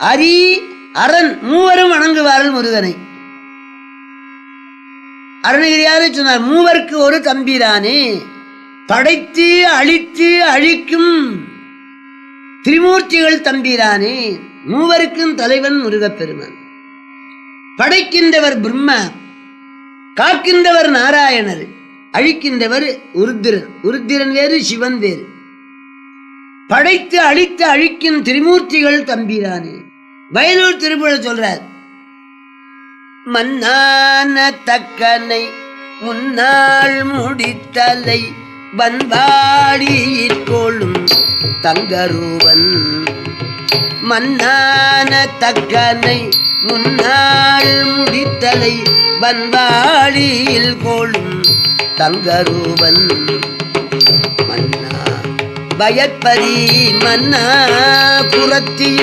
அரி அரண் மூவரும் வணங்குவார்கள் முருகனை. அருணகிரியாரே சொன்னார் மூவருக்கு ஒரு தம்பிரானே படைத்து அழித்து அழிக்கும் திரிமூர்த்திகள் தம்பிரானே மூவருக்கும் தலைவன் முருகப்பெருமான். படைக்கின்றவர் பிரம்மா காக்கின்றவர் நாராயணர் அழிக்கின்றவர் உருத்திரன். உருத்திரன் வேறு சிவன் வேறு. படைத்து அழித்து அழிக்கும் திரிமூர்த்திகள் தம்பிரானே வயலூர் திருப்புழ சொல்றார் மன்னான தக்கனை முன்னாள் முடித்தலை வன்பாடியிற்கொள்ளும் தங்கரூபன் மன்னான தக்கனை முன்னாள் முடித்தலை வன்பாடியில் கோளும் தங்கரூபன் மன்னா பயப்பரி மன்னா குரத்தியின்